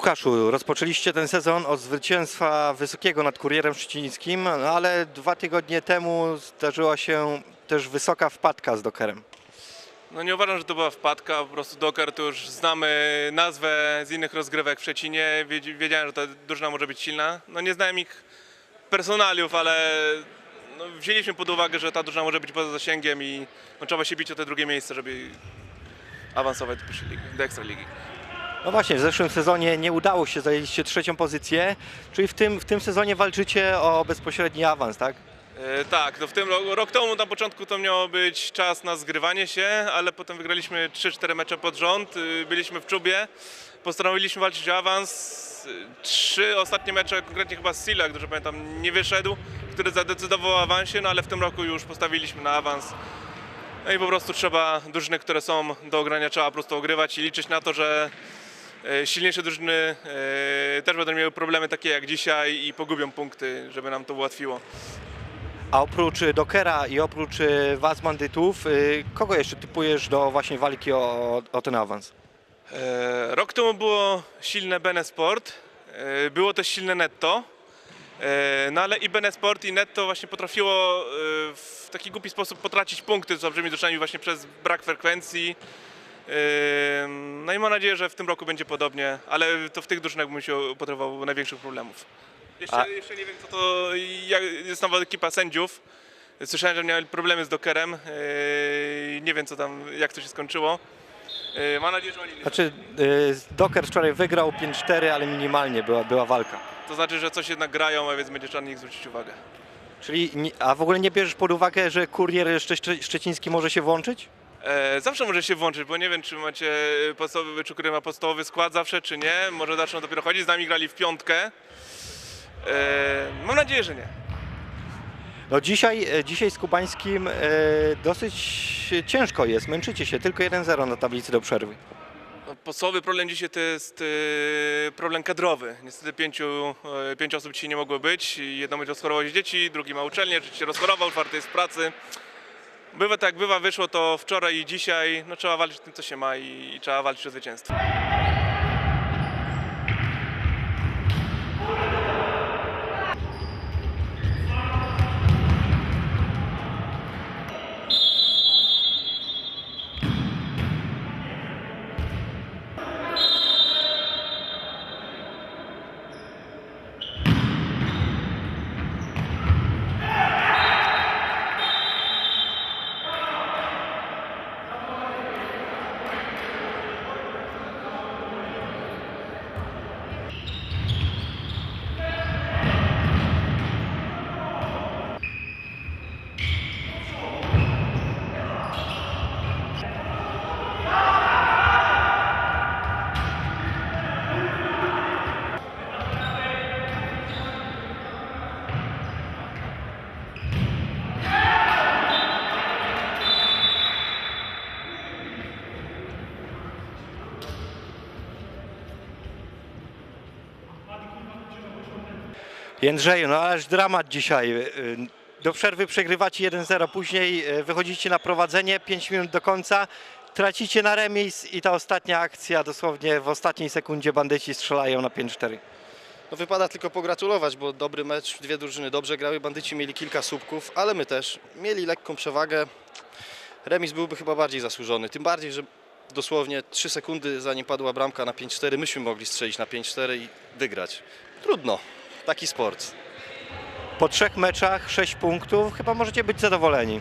Łukaszu, rozpoczęliście ten sezon od zwycięstwa wysokiego nad Kurierem Szczecińskim, no ale dwa tygodnie temu zdarzyła się też wysoka wpadka z Dokerem. No nie uważam, że to była wpadka, po prostu Docker to już znamy nazwę z innych rozgrywek w Szczecinie, Wiedz- wiedziałem, że ta drużyna może być silna. No nie znałem ich personaliów, ale no, wzięliśmy pod uwagę, że ta drużyna może być poza zasięgiem i no, trzeba się bić o te drugie miejsce, żeby awansować do do Ekstraligi. No właśnie, w zeszłym sezonie nie udało się, zajęliście trzecią pozycję, czyli w tym, w tym sezonie walczycie o bezpośredni awans, tak? E, tak, to w tym ro- rok temu na początku to miało być czas na zgrywanie się, ale potem wygraliśmy 3-4 mecze pod rząd, y, byliśmy w czubie, postanowiliśmy walczyć o awans. Trzy ostatnie mecze, konkretnie chyba z Sila, jak dobrze pamiętam, nie wyszedł, który zadecydował o awansie, no ale w tym roku już postawiliśmy na awans. No i po prostu trzeba drużyny, które są do ogrania, trzeba po prostu ogrywać i liczyć na to, że silniejsze drużyny e, też będą miały problemy takie jak dzisiaj i pogubią punkty, żeby nam to ułatwiło. A oprócz Dokera i oprócz y, was bandytów, kogo jeszcze typujesz do właśnie walki o, o ten awans? E, Rok temu było silne Benesport, e, było też silne Netto, e, no ale i Benesport i Netto właśnie potrafiło e, w taki głupi sposób potracić punkty z olbrzymi drużynami właśnie przez brak frekwencji. No i mam nadzieję, że w tym roku będzie podobnie, ale to w tych drużynach bym się upatrywał największych problemów. Jeszcze, A- jeszcze nie wiem co to, jak jest nowa ekipa sędziów. Słyszałem, że mieli problemy z Dokerem. e, Nie wiem co tam, jak to się skończyło. E, Mam nadzieję, że oni nie Znaczy, y, Doker wczoraj wygrał 5-4, ale minimalnie była, była walka. To znaczy, że coś jednak grają, a więc będzie trzeba na nich zwrócić uwagę. Czyli, a w ogóle nie bierzesz pod uwagę, że kurier Szcze- Szcze- szczeciński może się włączyć? E, zawsze może się włączyć, bo nie wiem, czy macie podstawowy, czy który ma podstawowy skład zawsze, czy nie. Może zaczną dopiero chodzić. Z nami grali w piątkę. E, mam nadzieję, że nie. No dzisiaj, e, dzisiaj z Kubańskim dosyć ciężko jest, męczycie się, tylko 1-0 na tablicy do przerwy. No, Podstawowy problem dzisiaj to jest problem kadrowy. Niestety pięciu, pięć osób dzisiaj nie mogło być. Jedno będzie rozchorowało się dzieci, drugi ma uczelnię, trzeci się rozchorował, czwarty jest w pracy. Bywa tak, bywa, wyszło to wczoraj i dzisiaj. No, trzeba walczyć tym, co się ma i, i trzeba walczyć o zwycięstwo. Jędrzeju, no ależ dramat dzisiaj. Y, Do przerwy przegrywacie 1-0, później y, wychodzicie na prowadzenie, 5 minut do końca, tracicie na remis i ta ostatnia akcja, dosłownie w ostatniej sekundzie bandyci strzelają na 5-4. No wypada tylko pogratulować, bo dobry mecz, dwie drużyny dobrze grały, bandyci mieli kilka słupków, ale my też mieli lekką przewagę. Remis byłby chyba bardziej zasłużony, tym bardziej, że dosłownie 3 sekundy zanim padła bramka na 5-4, myśmy mogli strzelić na 5-4 i wygrać. Trudno, taki sport. Po trzech meczach 6 punktów, chyba możecie być zadowoleni.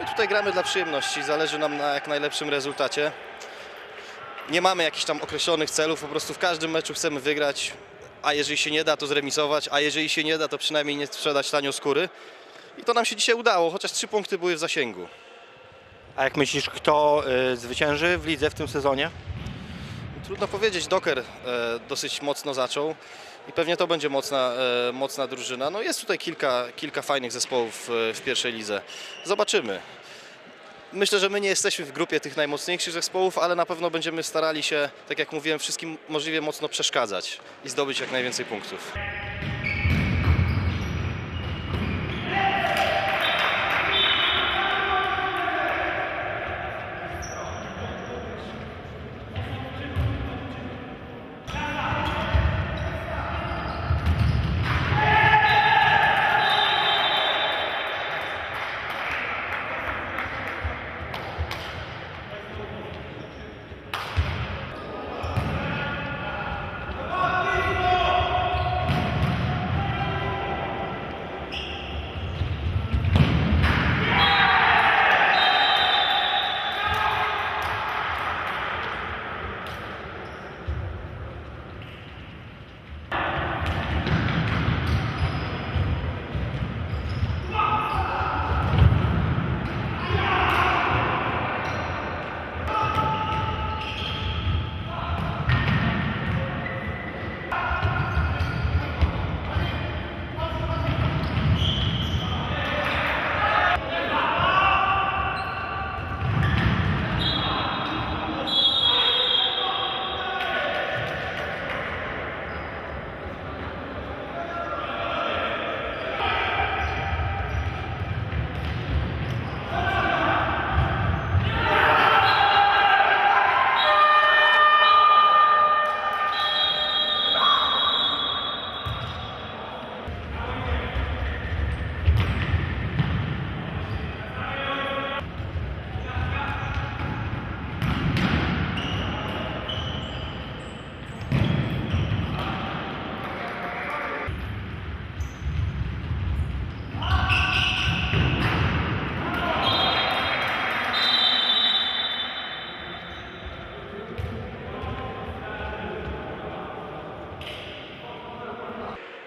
My tutaj gramy dla przyjemności, zależy nam na jak najlepszym rezultacie. Nie mamy jakichś tam określonych celów, po prostu w każdym meczu chcemy wygrać, a jeżeli się nie da, to zremisować, a jeżeli się nie da, to przynajmniej nie sprzedać tanio skóry. I to nam się dzisiaj udało, chociaż trzy punkty były w zasięgu. A jak myślisz, kto y, zwycięży w lidze w tym sezonie? Trudno powiedzieć, Doker e, dosyć mocno zaczął i pewnie to będzie mocna, e, mocna drużyna. No jest tutaj kilka, kilka fajnych zespołów e, w pierwszej lidze. Zobaczymy. Myślę, że my nie jesteśmy w grupie tych najmocniejszych zespołów, ale na pewno będziemy starali się, tak jak mówiłem, wszystkim możliwie mocno przeszkadzać i zdobyć jak najwięcej punktów.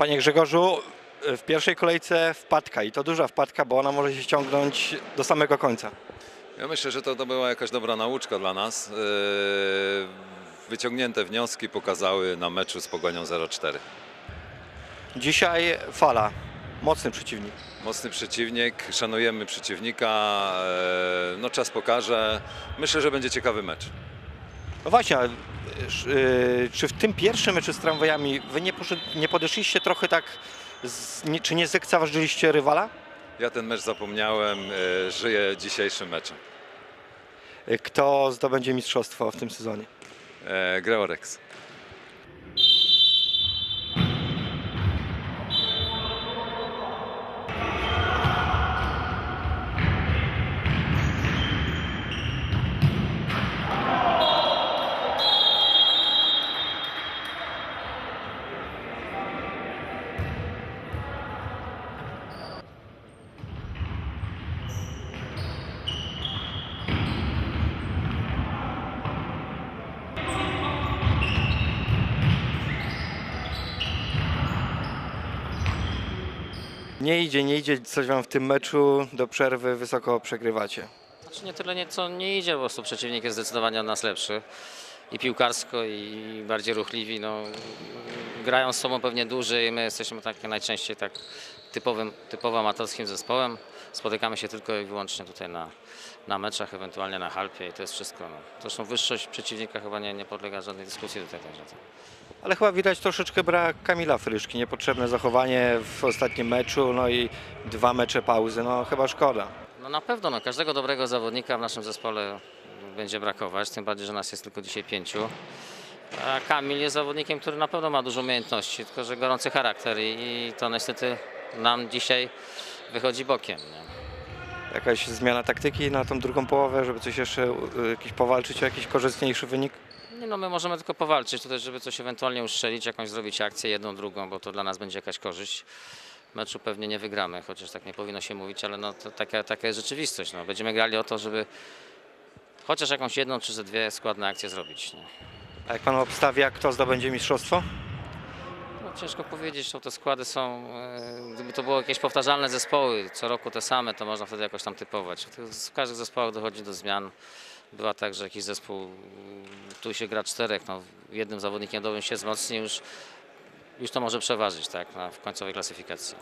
Panie Grzegorzu, w pierwszej kolejce wpadka i to duża wpadka, bo ona może się ciągnąć do samego końca. Ja myślę, że to, to była jakaś dobra nauczka dla nas. Yy, Wyciągnięte wnioski pokazały na meczu z Pogonią 0-4. Dzisiaj fala, mocny przeciwnik. Mocny przeciwnik, szanujemy przeciwnika, yy, no czas pokaże. Myślę, że będzie ciekawy mecz. No właśnie, czy w tym pierwszym meczu z tramwajami wy nie, poszedł, nie podeszliście trochę tak, z, nie, czy nie zlekceważyliście rywala? Ja ten mecz zapomniałem, yy, żyję dzisiejszym meczem. Y, Kto zdobędzie mistrzostwo w tym sezonie? Yy, Greorex. Nie idzie, nie idzie, coś wam w tym meczu do przerwy wysoko przegrywacie. Znaczy nie tyle nie, co nie idzie, po prostu przeciwnik jest zdecydowanie od nas lepszy. I piłkarsko, i bardziej ruchliwi. No, grają z sobą pewnie dłużej. My jesteśmy tak najczęściej tak typowym, typowo amatorskim zespołem. Spotykamy się tylko i wyłącznie tutaj na, na meczach, ewentualnie na halpie i to jest wszystko. No. Zresztą wyższość przeciwnika chyba nie, nie podlega żadnej dyskusji tutaj. Także. Ale chyba widać troszeczkę brak Kamila Fryszki, niepotrzebne zachowanie w ostatnim meczu, no i dwa mecze pauzy, no chyba szkoda. No na pewno, no, każdego dobrego zawodnika w naszym zespole będzie brakować, tym bardziej, że nas jest tylko dzisiaj pięciu. A Kamil jest zawodnikiem, który na pewno ma dużo umiejętności, tylko że gorący charakter i, to niestety nam dzisiaj wychodzi bokiem. Jakaś zmiana taktyki na tą drugą połowę, żeby coś jeszcze, y, jakiś powalczyć o jakiś korzystniejszy wynik? Nie, no my możemy tylko powalczyć tutaj, żeby coś ewentualnie uszczelić, jakąś zrobić akcję, jedną, drugą, bo to dla nas będzie jakaś korzyść. Meczu pewnie nie wygramy, chociaż tak nie powinno się mówić, ale no to taka, taka jest rzeczywistość. No. Będziemy grali o to, żeby chociaż jakąś jedną czy ze dwie składne akcje zrobić. Nie? A jak pan obstawia, kto zdobędzie mistrzostwo? No, ciężko powiedzieć, to te składy są, e, gdyby to było jakieś powtarzalne zespoły, co roku te same, to można wtedy jakoś tam typować. W każdych zespołach dochodzi do zmian. Bywa tak, że jakiś zespół, mm, tu się gra czterech, no, jednym zawodnikiem dobrym się wzmocni, już, już to może przeważyć tak, na, w końcowej klasyfikacji.